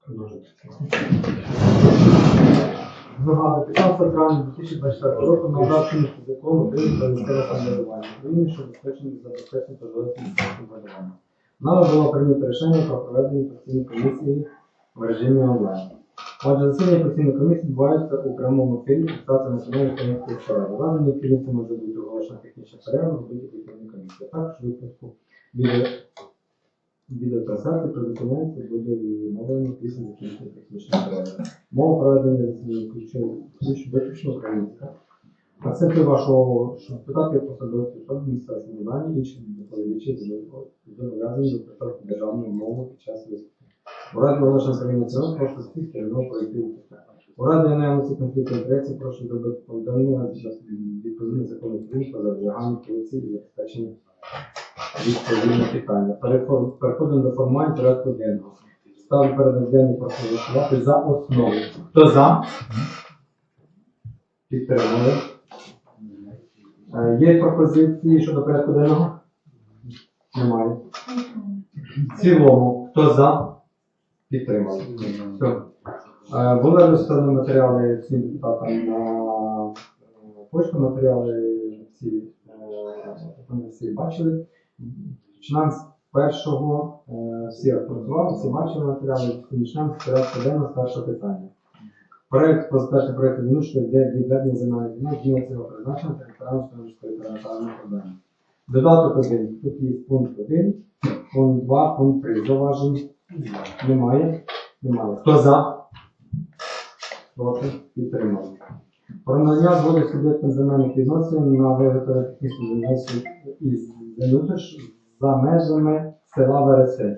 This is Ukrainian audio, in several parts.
продолжить. Нагадую, 15 травня 2024 року набрав чинності закон України місцеве самоврядування України, що забезпечені забезпечення та розвитку самоврядування. Нами було прийнято рішення про проведення постійної комісії в режимі онлайн. Отже, засідання постійної комісії відбувається у прямому ефірі фіксація національної комісії справи. Дані ефірі може бути оголошена технічна перерва в будь-якій. Також у випадку відео відеотрансляції призупиняється буде відновлено після закінчення технічної перерви. Мова проведення засідання включає виключно українська. Акценти вашого, питати посадовців щодо місцевого самоврядування, інші доповідачі зобов'язані використовувати державну мову під час виступу. У разі оголошення країни прошу спів керівного проєкту. У разі наявності конфлікту інтересів прошу зробити повідомлення відповідно закону України про запобігання поліції і забезпечення відповідних питання. Переходимо до формування порядку денного. Ставлю перед денним прошу голосувати за основу. Хто за? Підтримали. Е, Є пропозиції щодо порядку денного? Немає. В цілому, хто за? Підтримали. Все. Були розставлені матеріали всім депутатам на почту, матеріали всі, е, всі бачили. Починаємо з першого, е, всі рахували, всі бачили матеріали, починаємо з порядку першого питання. Проект про затвердження проекту зміни відведення земельних ділянок зміни цього призначення територіальної Столицької територіальної проблеми. Додаток 1. Тут є пункт 1, пункт 2, пункт 3. Зауважень немає. Немає. Хто за? Проти? Підтримали. Про надання згоди суб'єктам земельних відносин на виготовлення земельних із землеустрою за межами села Вересень.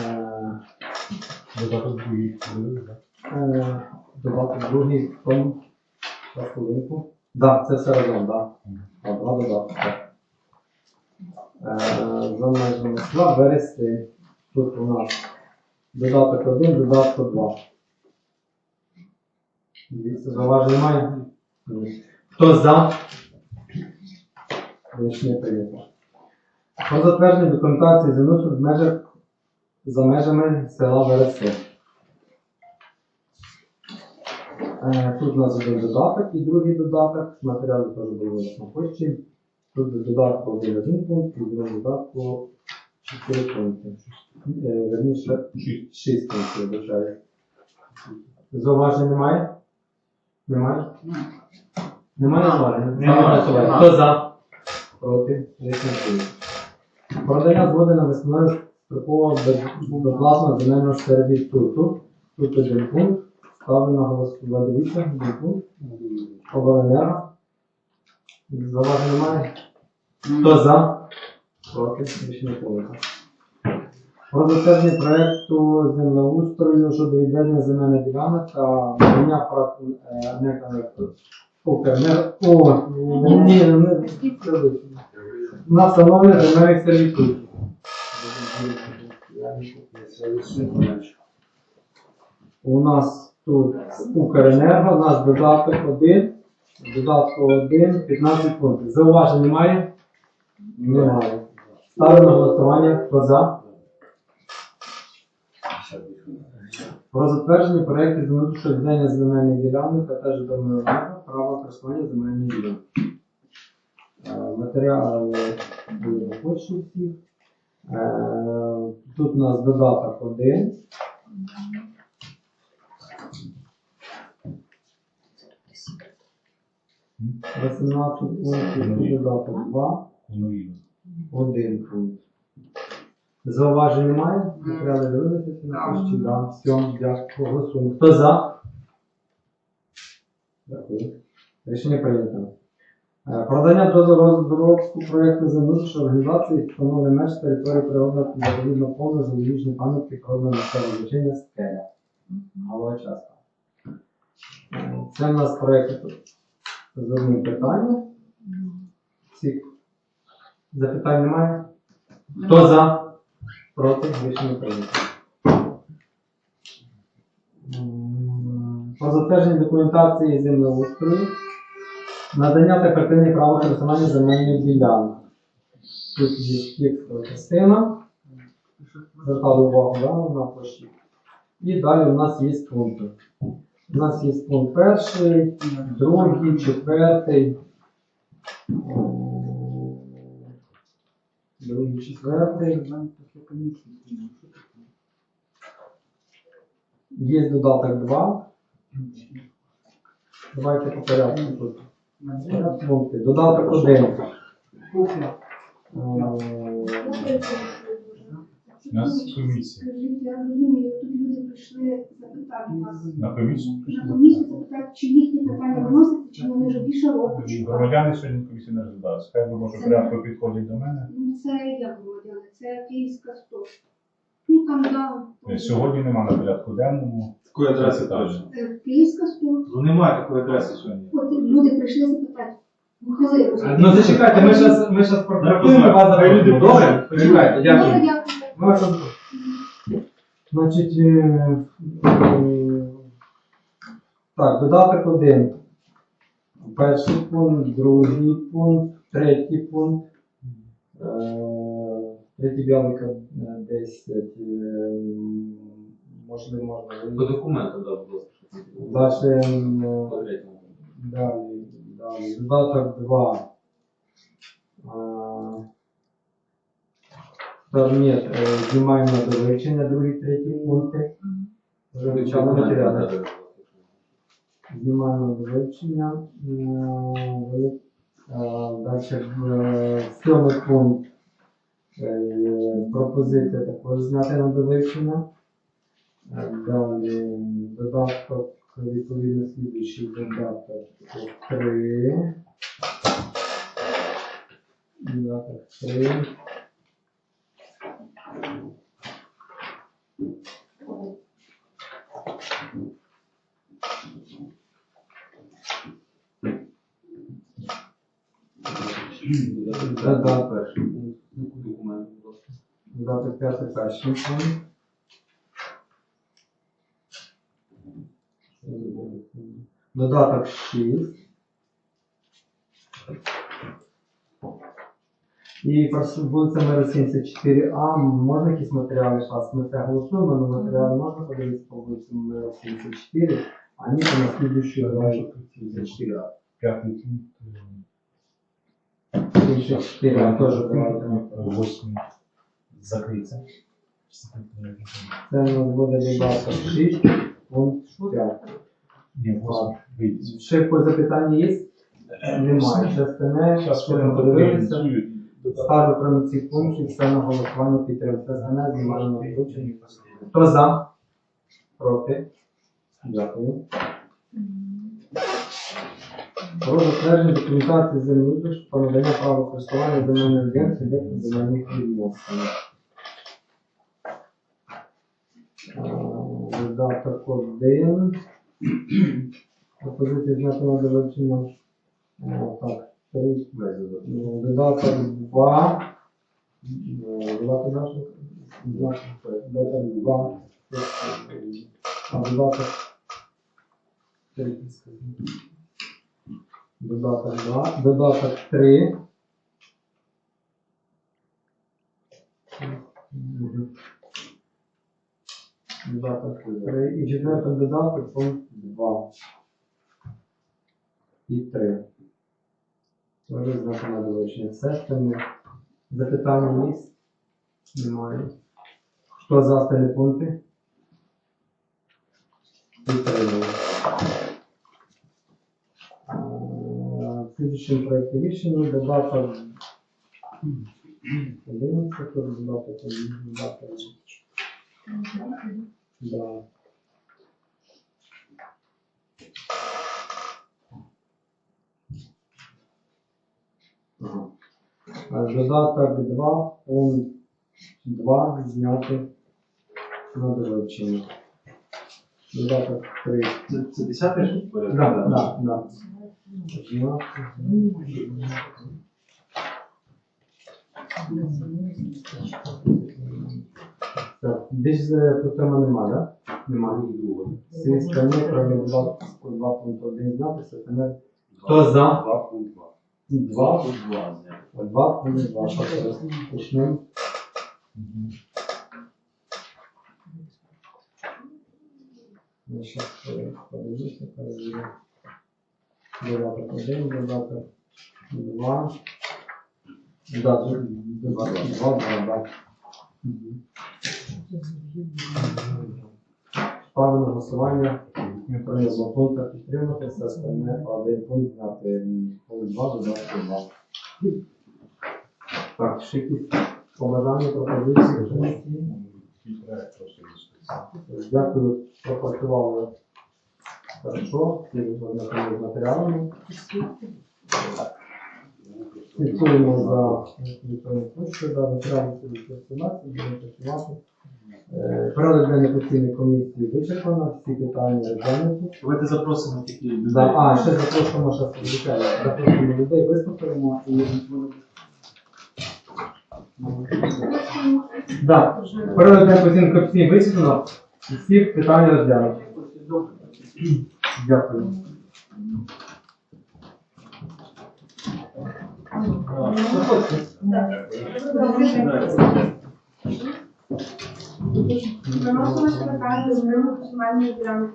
Е, Додаток другий. Е, Додаток другий тому за хвилинку. Так, це все разом, так. Два додатки. Е, За межами села Вересень. Тут у нас додаток 1, додаток 2. Дивіться, зауважень немає? Хто за? Рішення прийнято. Про затвердження документації землеустрою в межах за межами села Вересень. Е, Тут у нас один додаток і другий додаток. Матеріали теж були на почті. Тут до додатку один один пункт, і другому додатку чотири пункти. Е, Верніше, шість пунктів, вибачаю. Зауважень немає? Немає? Немає зауважень? Немає. Голосування. Хто за? Проти? Рішення. Продання згоди на весною строкового безплатного земельного сервітуту. Тут один пункт. Ставлю на голосування. Дивіться, один пункт. Обленерго. Заважень немає. Хто за? Проти? Рішення прийнято. Про затвердження проекту землеустрою щодо відведення земельних ділянок та надання прав на встановлення земельних сервітутів. У нас тут Укренерго, у нас додаток 1, додатку 1, 15 пунктів. Зауважень немає? Немає. Ставлю на голосування. Хто за? Про затвердження проєктів землеустрою щодо відведення земельних ділянок та теж домовлення права користування земельної ділянки. Е, Матеріали були на почті всіх. Е, Тут у нас додаток 1. Восемнадцать пунктів додаток 2. Один пункт. Зауважень немає? Матеріали дивилися на почті? Да. Все, дякую. Голосуємо. Хто за? Дякую. Рішення прийнято. Е, Продання дозволу розробку проєкту землеустрою організації встановлення меж території природного заповідного фонду залізничної пам'ятки природного місцевого значення скеля. Голова частка. Е, Це у нас проєкт з одним питанням. Всіх запитань немає? Хто за? Проти? Рішення прийнято. Про затвердження документації землеустрою, надання та припинення права користування земельних ділянок. Тут є текстова частина. Звертали увагу да, на площі. І далі у нас є пункти. У нас є пункт перший, другий, четвертий. Другий, четвертий. Є додаток 2. Давайте по порядку тут. Пункти. Додаток 1. У нас комісія. Скажіть, я розумію, тут люди прийшли запитати вас. На комісію. На комісію запитати, чи їхні питання виносяться, чи вони вже більше року чекають. Громадяни сьогодні комісію не розглядаються. Хай би може порядку підходять до мене. Ну, це як громадяни, це Київська 100. Ну, там, да. Сьогодні нема на порядку денному. Такої адреси теж. точно. Е, Київська 100. Ну немає такої адреси сьогодні. От люди прийшли запитати. Ну. Ну зачекайте, ми зараз ми щас прокоментуємо вас люди Добре? Почекайте, дякую. Ми запитаємо. Значить, е, е, так, додаток один. Перший пункт, другий пункт, третій пункт. Е, Третій біалика 10. е, Можливо, можна. По документу, да, будь ласка. Далі, е, По третьому. Далі, далі. Додаток 2. Предмет знімаємо до вивчення, другий, третій пункти. Вже вивчали матеріали. Знімаємо до вивчення. Далі сьомий пункт. Е, Пропозиція також зняти на довивчення. Далі додаток відповідно слідуючий додаток 3. Додаток 3. Додаток перший. Документ, будь ласка. Додаток 5 перший. Додаток 6. І вулиця Мира 74А. Можна якісь матеріали зараз? Ми це голосуємо, але матеріали можна подивитися по вулиці Мира 74, а ні, то на слідуючу давай 74А. П'ятий пункт. 74А теж давайте. Восьмий. Закриться. Це у нас буде додаток 6, пункт 5. Ні, восьмий. Вийдіть. Ще по запитання є? Немає. Зараз що ми будемо подивилися. Ставлю про ці пункти, все на голосування підтримки. Частине, знімаємо на вручення. Хто за? Проти? Дякую. Про затвердження документації землі про надання права користування земельної ділянки суб'єкту земельних відносин. Додаток 1. Пропозиція зняти на довивчення. Е, Так, 3. Додаток 2. Додаток наш. Додаток 2. А додаток. три, скажімо. Додаток 2. Додаток 3. Додаток 3. І четвертий додаток пункт 2. І 3. Тоже знаки на долучення. Все остальне. Запитання є? Немає. Хто за пункти? Підтримуємо. Слідчому проєкті рішення додаток 11, тут додаток 1, додаток. Да. Ага. Е, Додаток 2, пункт 2 зняти на доручення. Додаток 3. Це, це 10 ж порядок? Да, да, да. Так, більш е, по цьому нема, так? Немає. Всі сторони, кроме 2.1 знятися, це Хто за? 2.2. 2, 2 зняти. 2, 2, почнемо. Значить, е, подивіться, перевірю. Додаток 1, додаток 2. Да, додаток 2, 2, 2. Ставлю на голосування. Відповідно пункту підтримати, все остальне один пункт знати. Пункт 2, додаток 2. Так, ще якісь побажання, пропозиції. Дякую, пропрацювали хорошо, з матеріалами. Слідкуємо за електронною поштою, да, матеріали собі будемо працювати. Е, Порядок денний постійної комісії вичерпано, всі питання розглянуті. Давайте запросимо тільки людей. А, ще запрошуємо, ще звичайно, запрошуємо людей, виступимо і Да. Порядок денний постійної комісії вичерпано, всі питання розглянуті. Дякую. Виносимо